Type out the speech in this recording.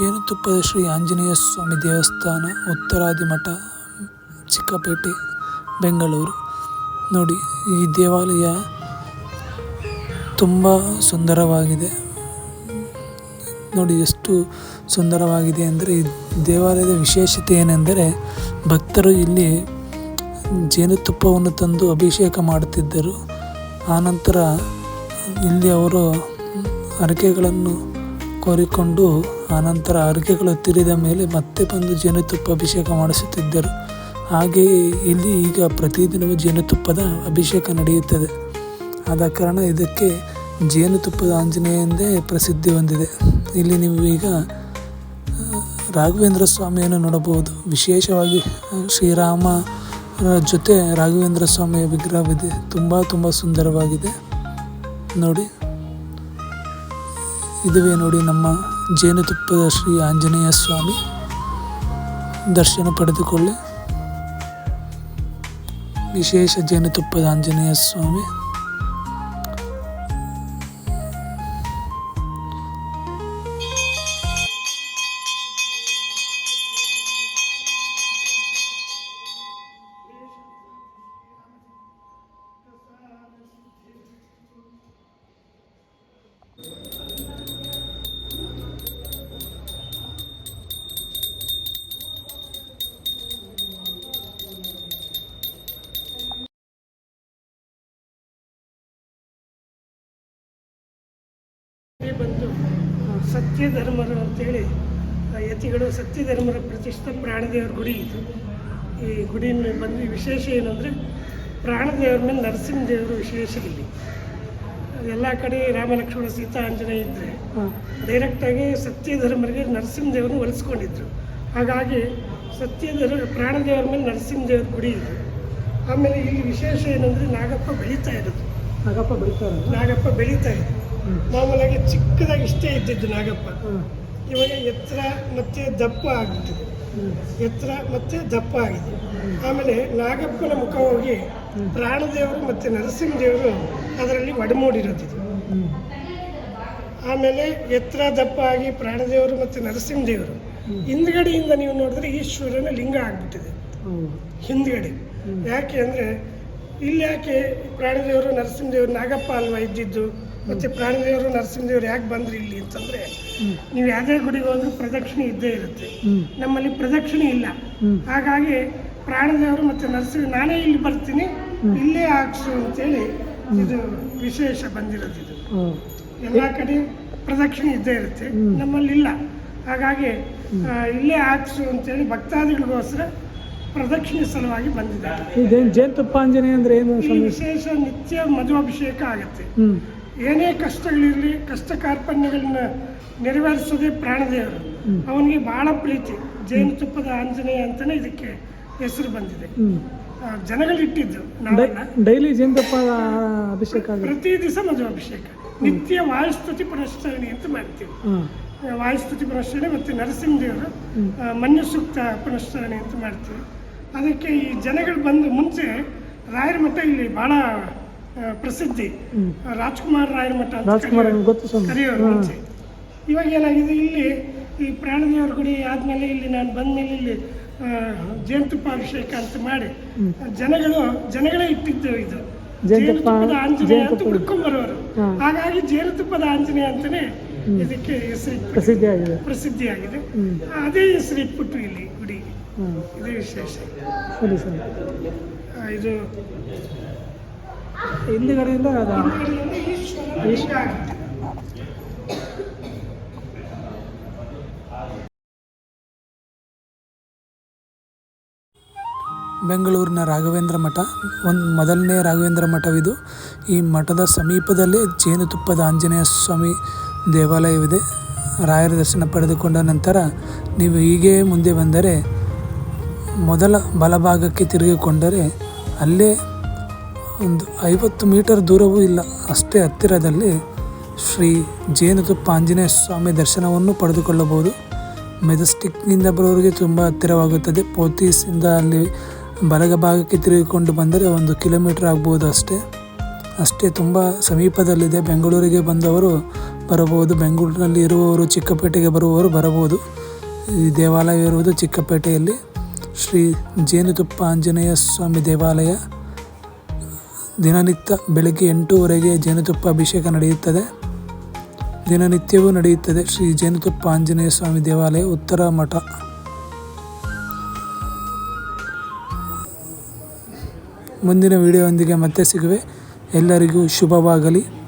ಜೇನುತುಪ್ಪದ ಶ್ರೀ ಆಂಜನೇಯ ಸ್ವಾಮಿ ದೇವಸ್ಥಾನ ಉತ್ತರಾದಿ ಮಠ ಚಿಕ್ಕಪೇಟೆ, ಬೆಂಗಳೂರು. ನೋಡಿ, ಈ ದೇವಾಲಯ ತುಂಬ ಸುಂದರವಾಗಿದೆ. ನೋಡಿ, ಎಷ್ಟು ಸುಂದರವಾಗಿದೆ ಅಂದರೆ, ಈ ದೇವಾಲಯದ ವಿಶೇಷತೆ ಏನೆಂದರೆ, ಭಕ್ತರು ಇಲ್ಲಿ ಜೇನುತುಪ್ಪವನ್ನು ತಂದು ಅಭಿಷೇಕ ಮಾಡುತ್ತಿದ್ದರು. ಆನಂತರ ಇಲ್ಲಿ ಅವರು ಹರಕೆಗಳನ್ನು ಕೋರಿಕೊಂಡು ಆನಂತರ ಹರಕೆಗಳು ತೀರಿದ ಮೇಲೆ ಮತ್ತೆ ಬಂದು ಜೇನುತುಪ್ಪ ಅಭಿಷೇಕ ಮಾಡಿಸುತ್ತಿದ್ದರು. ಹಾಗೆಯೇ ಇಲ್ಲಿ ಈಗ ಪ್ರತಿದಿನವೂ ಜೇನುತುಪ್ಪದ ಅಭಿಷೇಕ ನಡೆಯುತ್ತದೆ. ಆದ ಕಾರಣ ಇದಕ್ಕೆ ಜೇನುತುಪ್ಪದ ಆಂಜನೇಯ ಎಂದೇ ಪ್ರಸಿದ್ಧಿ ಹೊಂದಿದೆ. ಇಲ್ಲಿ ನೀವು ಈಗ ರಾಘವೇಂದ್ರ ಸ್ವಾಮಿಯನ್ನು ನೋಡಬಹುದು. ವಿಶೇಷವಾಗಿ ಶ್ರೀರಾಮ ಜೊತೆ ರಾಘವೇಂದ್ರ ಸ್ವಾಮಿಯ ವಿಗ್ರಹವಿದೆ. ತುಂಬ ತುಂಬ ಸುಂದರವಾಗಿದೆ. ನೋಡಿ. ಇದುವೇ ನೋಡಿ ನಮ್ಮ ಜೇನುತುಪ್ಪದ ಶ್ರೀ ಆಂಜನೇಯ ಸ್ವಾಮಿ ದರ್ಶನ ಪಡೆದುಕೊಳ್ಳಿ. ವಿಶೇಷ ಜೇನುತುಪ್ಪದ ಆಂಜನೇಯ ಸ್ವಾಮಿ. ಬಂದು ಸತ್ಯ ಧರ್ಮರು ಅಂತೇಳಿ ಆ, ಯತಿಗಳು ಸತ್ಯ ಧರ್ಮರ ಪ್ರತಿಷ್ಠಿತ ಪ್ರಾಣದೇವರ ಗುಡಿ ಇದು. ಈ ಗುಡಿಯಲ್ಲಿ ಬಂದು ವಿಶೇಷ ಏನಂದರೆ ಪ್ರಾಣದೇವರ ಮೇಲೆ ನರಸಿಂಹದೇವರು ವಿಶೇಷ ಇಲ್ಲಿ. ಎಲ್ಲ ಕಡೆ ರಾಮ ಲಕ್ಷ್ಮಣ ಸೀತಾ ಆಂಜನೇಯ ಇದ್ದರೆ ಡೈರೆಕ್ಟಾಗಿ ಸತ್ಯ ಧರ್ಮರಿಗೆ ನರಸಿಂಹದೇವರನ್ನು ಒಲಿಸ್ಕೊಂಡಿದ್ರು ಹಾಗಾಗಿ ಸತ್ಯ ಧರ್ಮ ಪ್ರಾಣದೇವರ ಮೇಲೆ ನರಸಿಂಹದೇವರ ಗುಡಿ ಇದು. ಆಮೇಲೆ ಇಲ್ಲಿ ವಿಶೇಷ ಏನಂದರೆ ನಾಗಪ್ಪ ಬೆಳೀತಾ ಇರೋದು. ನಾಗಪ್ಪ ಬಿಡ್ತಾರೆ ನಾಗಪ್ಪ ಬೆಳೀತಾ ಮಾಮೂಲಾಗಿ ಚಿಕ್ಕದಾಗಿ ಇಷ್ಟೇ ಇದ್ದಿದ್ದು ನಾಗಪ್ಪ. ಇವಾಗ ಎತ್ತರ ಮತ್ತೆ ದಪ್ಪ ಆಗ್ಬಿಟ್ಟಿದೆ ಎತ್ತರ ಮತ್ತೆ ದಪ್ಪ ಆಗಿದೆ ಆಮೇಲೆ ನಾಗಪ್ಪನ ಮುಖ ಹೋಗಿ ಪ್ರಾಣದೇವರು ಮತ್ತೆ ನರಸಿಂಹದೇವರು ಅದರಲ್ಲಿ ಒಡಮೂಡಿರೋದಿದೆ ಆಮೇಲೆ ಎತ್ತರ ದಪ್ಪ ಆಗಿ ಪ್ರಾಣದೇವರು ಮತ್ತು ನರಸಿಂಹದೇವರು. ಹಿಂದ್ಗಡೆಯಿಂದ ನೀವು ನೋಡಿದ್ರೆ ಈಶ್ವರನ ಲಿಂಗ ಆಗ್ಬಿಟ್ಟಿದೆ. ಹಿಂದ್ಗಡೆ. ಯಾಕೆ ಅಂದರೆ ಇಲ್ಲಿ ಯಾಕೆ ಪ್ರಾಣದೇವರು ನರಸಿಂಹದೇವರು ನಾಗಪ್ಪ ಅಲ್ವಾ ಇದ್ದಿದ್ದು? ಮತ್ತು ಪ್ರಾಣದೇವರು ನರಸಿಂಹದೇವರು ಯಾಕೆ ಬಂದ್ರಿ ಇಲ್ಲಿ ಅಂತಂದ್ರೆ ನೀವು ಯಾವುದೇ ಗುಡಿಗೆ ಹೋದ್ರೂ ಪ್ರದಕ್ಷಿಣೆ ಇದ್ದೇ ಇರುತ್ತೆ. ನಮ್ಮಲ್ಲಿ ಪ್ರದಕ್ಷಿಣೆ ಇಲ್ಲ. ಹಾಗಾಗಿ ಪ್ರಾಣದೇವರು ಮತ್ತು ನರಸಿಂಹ ನಾನೇ ಇಲ್ಲಿ ಬರ್ತೀನಿ ಇಲ್ಲೇ ಹಾಕ್ಸು ಅಂತೇಳಿ ಇದು ವಿಶೇಷ ಬಂದಿರೋದು ಇದು. ಎಲ್ಲ ಕಡೆ ಪ್ರದಕ್ಷಿಣೆ ಇದ್ದೇ ಇರುತ್ತೆ. ನಮ್ಮಲ್ಲಿ ಇಲ್ಲ. ಹಾಗಾಗಿ ಇಲ್ಲೇ ಹಾಕ್ಸು ಅಂತೇಳಿ ಭಕ್ತಾದಿಗಳಿಗೋಸ್ಕರ ಪ್ರದಕ್ಷಿಣೆ ಸಲುವಾಗಿ ಬಂದಿದ್ದಾರೆ. ಜೇನುತುಪ್ಪ ಆಂಜನೇಯ ಅಂದ್ರೆ ಏನು ವಿಶೇಷ ನಿತ್ಯ ಮಧುಅಭಿಷೇಕ ಆಗುತ್ತೆ. ಏನೇ ಕಷ್ಟಗಳಿರಲಿ ಕಷ್ಟ ಕಾರ್ಪಣ್ಯಗಳನ್ನ ನೆರವೇರಿಸೋದೇ ಪ್ರಾಣದೇವರು. ಅವನಿಗೆ ಬಹಳ ಪ್ರೀತಿ. ಜೇನುತುಪ್ಪದ ಆಂಜನೇಯ ಅಂತಾನೆ ಇದಕ್ಕೆ ಹೆಸರು ಬಂದಿದೆ. ಜನಗಳಿಟ್ಟಿದ್ದು ಡೈಲಿ ಜೇನುತುಪ್ಪ ಅಭಿಷೇಕ ಪ್ರತಿ ದಿವಸ ಮಧುಅಭಿಷೇಕ ನಿತ್ಯ ವಾಯುಸ್ತುತಿ ಪುನಶ್ಚರಣೆ ಅಂತ ಮಾಡ್ತೀವಿ. ವಾಯುಸ್ತುತಿ ಪುನಶ್ಚರಣೆ ಮತ್ತು ನರಸಿಂಹದೇವರು ದೇವರು ಮನ್ಯು ಸೂಕ್ತ ಪುನಶ್ಚರಣೆ ಅಂತ ಮಾಡ್ತೀವಿ. ಅದಕ್ಕೆ ಈ ಜನಗಳು ಬಂದು ಮುಂಚೆ ರಾಯರ ಮಠ ಇಲ್ಲಿ ಭಾಳ ಪ್ರಸಿದ್ಧಿ. ರಾಜ್ಕುಮಾರ್ ರಾಯರ ಮಠ ರಾಜ್ಕುಮಾರ್ ಗೊತ್ತು ಸ್ವಾಮಿ. ಕರೆಯೋರು ಮುಂಚೆ. ಇವಾಗ ಏನಾಗಿದೆ ಇಲ್ಲಿ ಈ ಪ್ರಾಣದೇವರ ಗುಡಿ ಆದಮೇಲೆ ಇಲ್ಲಿ ನಾನು ಬಂದಮೇಲೆ ಇಲ್ಲಿ ಜೇನುತುಪ್ಪ ಅಭಿಷೇಕ ಅಂತ ಮಾಡಿ ಜನಗಳು ಜನಗಳೇ ಇಟ್ಟಿದ್ದು ಇದು. ಜೇನುತುಪ್ಪ- ಜೇನುತುಪ್ಪದ ಆಂಜನೇಯ ಅಂತ ಹುಡ್ಕೊಂಬರೋರು. ಹಾಗಾಗಿ ಜೇನುತುಪ್ಪದ ಆಂಜನೇಯ ಅಂತಾನೆ ಇದಕ್ಕೆ ಪ್ರಸಿದ್ಧಿ ಆಗಿದೆ ಪ್ರಸಿದ್ಧಿಯಾಗಿದೆ. ಅದೇ ಹೆಸರು ಇಟ್ಬಿಟ್ಟು ಇಲ್ಲಿ ಗುಡಿ. ಇದೇ ವಿಶೇಷ. ಸರಿ ಸರಿ. ಇದು ಹಿಂದುಗಡೆಯಿಂದ ಆಗುತ್ತೆ. ಬೆಂಗಳೂರಿನ ರಾಘವೇಂದ್ರ ಮಠ, ಒಂದು ಮೊದಲನೇ ರಾಘವೇಂದ್ರ ಮಠವಿದು ಈ ಮಠದ ಸಮೀಪದಲ್ಲೇ ಜೇನುತುಪ್ಪದ ಆಂಜನೇಯ ಸ್ವಾಮಿ ದೇವಾಲಯವಿದೆ ರಾಯರ ದರ್ಶನ ಪಡೆದುಕೊಂಡ ನಂತರ ನೀವು ಹೀಗೆ ಮುಂದೆ ಬಂದರೆ ಮೊದಲ ಬಲಭಾಗಕ್ಕೆ ತಿರುಗಿಕೊಂಡರೆ ಅಲ್ಲೇ ಒಂದು ಐವತ್ತು ಮೀಟರ್ ದೂರವೂ ಇಲ್ಲ. ಅಷ್ಟೇ ಹತ್ತಿರದಲ್ಲಿ ಶ್ರೀ ಜೇನುತುಪ್ಪ ಆಂಜನೇಯ ಸ್ವಾಮಿ ದರ್ಶನವನ್ನು ಪಡೆದುಕೊಳ್ಳಬಹುದು. ಮೆಜೆಸ್ಟಿಕ್ನಿಂದ ಬರೋರಿಗೆ ತುಂಬ ಹತ್ತಿರವಾಗುತ್ತದೆ. ಪೋತೀಸಿಂದ ಅಲ್ಲಿ ಬಲಗ ಭಾಗಕ್ಕೆ ತಿರುಗಿಕೊಂಡು ಬಂದರೆ ಒಂದು ಕಿಲೋಮೀಟರ್ ಆಗ್ಬೋದು ಅಷ್ಟೇ. ಅಷ್ಟೇ ತುಂಬ ಸಮೀಪದಲ್ಲಿದೆ. ಬೆಂಗಳೂರಿಗೆ ಬಂದವರು ಬರಬಹುದು. ಬೆಂಗಳೂರಿನಲ್ಲಿ ಇರುವವರು ಚಿಕ್ಕಪೇಟೆಗೆ ಬರುವವರು ಬರಬಹುದು. ಈ ದೇವಾಲಯ ಇರುವುದು ಚಿಕ್ಕಪೇಟೆಯಲ್ಲಿ. ಶ್ರೀ ಜೇನುತುಪ್ಪ ಆಂಜನೇಯ ಸ್ವಾಮಿ ದೇವಾಲಯ. ದಿನನಿತ್ಯ ಬೆಳಗ್ಗೆ ಎಂಟೂವರೆಗೆ ಜೇನುತುಪ್ಪ ಅಭಿಷೇಕ ನಡೆಯುತ್ತದೆ. ದಿನನಿತ್ಯವೂ ನಡೆಯುತ್ತದೆ ಶ್ರೀ ಜೇನುತುಪ್ಪ ಆಂಜನೇಯ ಸ್ವಾಮಿ ದೇವಾಲಯ ಉತ್ತರ ಮಠ. ಮುಂದಿನ ವಿಡಿಯೋದೊಂದಿಗೆ ಮತ್ತೆ ಸಿಗುವೆ. ಎಲ್ಲರಿಗೂ ಶುಭವಾಗಲಿ.